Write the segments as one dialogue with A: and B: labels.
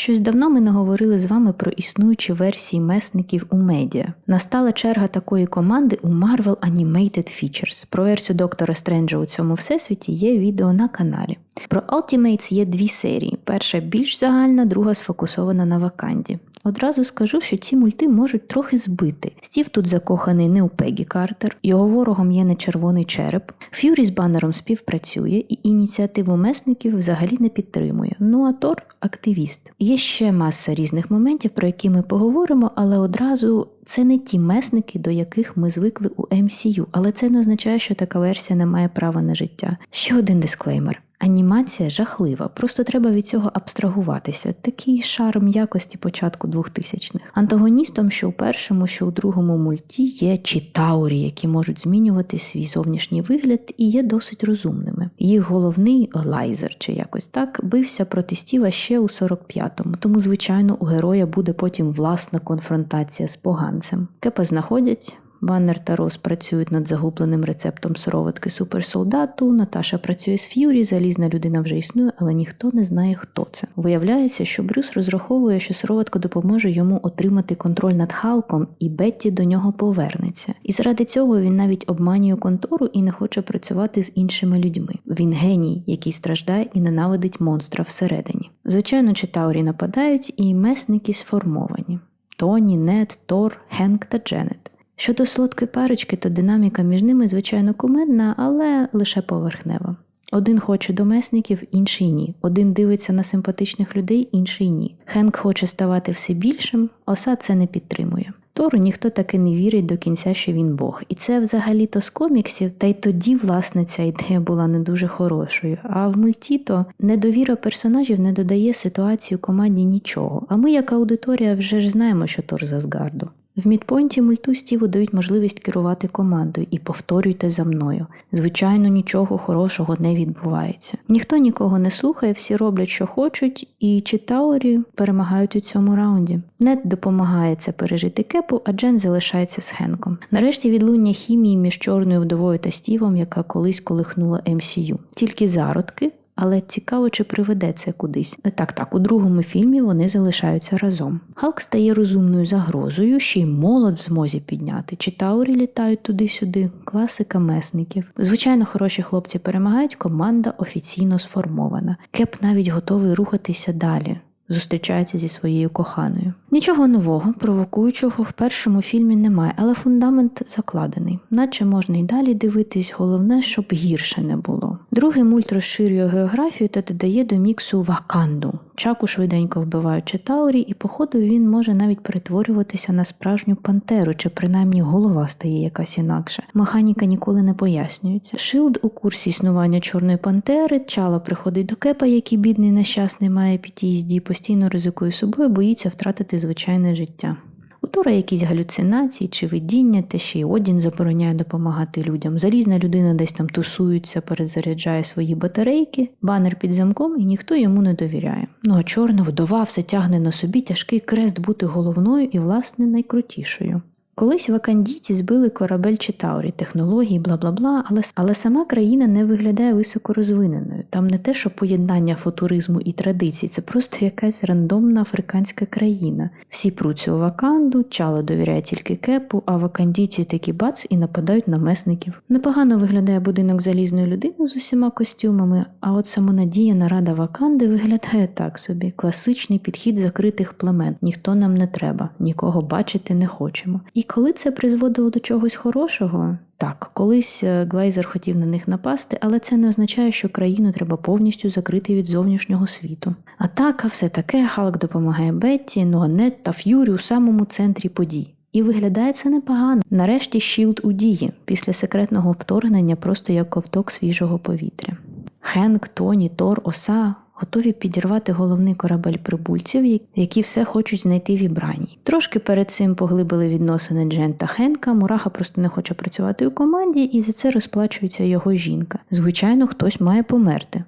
A: Щось давно ми не говорили з вами про існуючі версії месників у медіа. Настала черга такої команди у Marvel Animated Features. Про версію Доктора Стренджа у цьому всесвіті є відео на каналі. Про Ultimates є дві серії: перша більш загальна, друга сфокусована на Ваканді. Одразу скажу, що ці мульти можуть трохи збити. Стів тут закоханий не у Пегі Картер, його ворогом є не червоний череп. Ф'юрі з банером співпрацює і ініціативу месників взагалі не підтримує. Ну а Тор активіст. Є ще маса різних моментів, про які ми поговоримо, але одразу це не ті месники, до яких ми звикли у MCU, але це не означає, що така версія не має права на життя. Ще один дисклеймер. Анімація жахлива, просто треба від цього абстрагуватися. Такий шарм якості початку 2000-х. Антагоністом, що у першому, що у другому мульті, є читаурі, які можуть змінювати свій зовнішній вигляд і є досить розумними. Їх головний лайзер, чи якось так, бився проти Стіва ще у 45-му, тому, звичайно, у героя буде потім власна конфронтація з поганцем. Кепа знаходять. Баннер та Рос працюють над загубленим рецептом сироватки суперсолдату. Наташа працює з Ф'юрі, залізна людина вже існує, але ніхто не знає, хто це. Виявляється, що Брюс розраховує, що сироватка допоможе йому отримати контроль над Халком, і Бетті до нього повернеться. І заради цього він навіть обманює контору і не хоче працювати з іншими людьми. Він геній, який страждає і ненавидить монстра всередині. Звичайно, Читаурі нападають, і месники сформовані: Тоні, Нет, Тор, Генк та Дженет. Щодо солодкої парочки, то динаміка між ними, звичайно, кумедна, але лише поверхнева. Один хоче домесників, інший ні. Один дивиться на симпатичних людей, інший ні. Хенк хоче ставати все більшим, оса це не підтримує. Тору ніхто таки не вірить до кінця, що він Бог. І це взагалі-то з коміксів, та й тоді, власне, ця ідея була не дуже хорошою. А в мульті то недовіра персонажів не додає ситуацію команді нічого. А ми, як аудиторія, вже ж знаємо, що Тор з Асгарду. В мідпойнті мульту Стіву дають можливість керувати командою і повторюйте за мною. Звичайно, нічого хорошого не відбувається. Ніхто нікого не слухає, всі роблять, що хочуть, і Читаурі перемагають у цьому раунді. Нед допомагає це пережити кепу, а Джен залишається з Хенком. Нарешті відлуння хімії між чорною вдовою та Стівом, яка колись колихнула MCU. Тільки зародки. Але цікаво, чи приведе це кудись. Так, так, у другому фільмі вони залишаються разом. Халк стає розумною загрозою, ще й молод в змозі підняти. Чи Таурі літають туди-сюди, класика месників. Звичайно, хороші хлопці перемагають, команда офіційно сформована. Кеп навіть готовий рухатися далі. Зустрічається зі своєю коханою. Нічого нового, провокуючого в першому фільмі немає, але фундамент закладений, наче можна й далі дивитись, головне, щоб гірше не було. Другий мульт розширює географію та додає до міксу Ваканду. Чаку швиденько вбивають Читаурі, і, походу, він може навіть перетворюватися на справжню пантеру, чи принаймні голова стає якась інакша. Механіка ніколи не пояснюється. Шилд у курсі існування Чорної пантери, чала приходить до кепа, який бідний нещасний має PTSD, постійно ризикує собою, боїться втратити звичайне життя. У Тора якісь галюцинації чи видіння, те ще й Одін забороняє допомагати людям. Залізна людина десь там тусується, перезаряджає свої батарейки, банер під замком, і ніхто йому не довіряє. Ну а чорна вдова все тягне на собі тяжкий крест бути головною і, власне, найкрутішою. Колись вакандійці збили корабель Читаурі, технології, бла бла бла, але але сама країна не виглядає високорозвиненою. Там не те, що поєднання футуризму і традицій, це просто якась рандомна африканська країна. Всі пруться у ваканду, чало довіряє тільки кепу, а вакандійці такі бац і нападають на месників. Непогано виглядає будинок залізної людини з усіма костюмами, а от самонадіяна рада ваканди виглядає так собі: класичний підхід закритих племен. Ніхто нам не треба, нікого бачити не хочемо. І коли це призводило до чогось хорошого, так, колись Глейзер хотів на них напасти, але це не означає, що країну треба повністю закрити від зовнішнього світу. Атака, все таке, Халк допомагає Бетті, Нуанет та Ф'юрі у самому центрі подій. І виглядає це непогано. Нарешті Щілд у дії після секретного вторгнення, просто як ковток свіжого повітря. Хенк, Тоні, Тор, Оса готові підірвати головний корабель прибульців, які все хочуть знайти в Ібранії. Трошки перед цим поглибили відносини Джен та Хенка. Мураха просто не хоче працювати у команді, і за це розплачується його жінка. Звичайно, хтось має померти.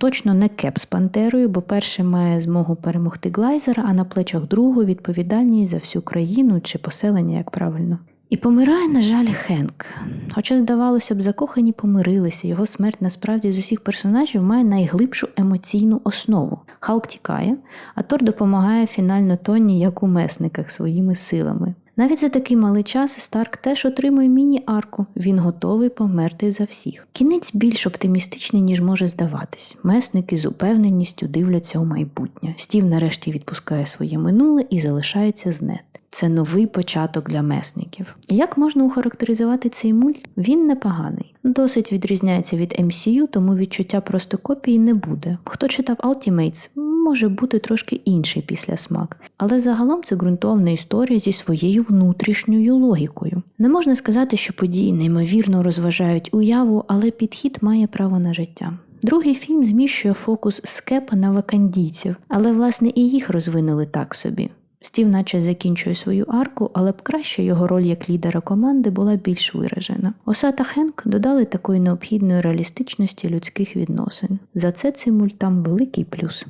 A: Точно не кеп з Пантерою, бо перший має змогу перемогти Глайзера, а на плечах другого відповідальність за всю країну чи поселення, як правильно. І помирає, на жаль, Хенк. Хоча, здавалося б, закохані помирилися, його смерть насправді з усіх персонажів має найглибшу емоційну основу. Халк тікає, а Тор допомагає фінально Тоні, як у месниках, своїми силами. Навіть за такий малий час Старк теж отримує міні-арку. Він готовий померти за всіх. Кінець більш оптимістичний, ніж може здаватись. Месники з упевненістю дивляться у майбутнє. Стів нарешті відпускає своє минуле і залишається з нет. Це новий початок для месників. Як можна охарактеризувати цей мульт? Він непоганий. Досить відрізняється від MCU, тому відчуття просто копії не буде. Хто читав Ultimates, може бути трошки інший післясмак. Але загалом це ґрунтовна історія зі своєю внутрішньою логікою. Не можна сказати, що події неймовірно розважають уяву, але підхід має право на життя. Другий фільм зміщує фокус з кепа на вакандійців, але власне і їх розвинули так собі. Стів наче закінчує свою арку, але б краще його роль як лідера команди була більш виражена. Оса та Хенк додали такої необхідної реалістичності людських відносин. За це цим мультам великий плюс.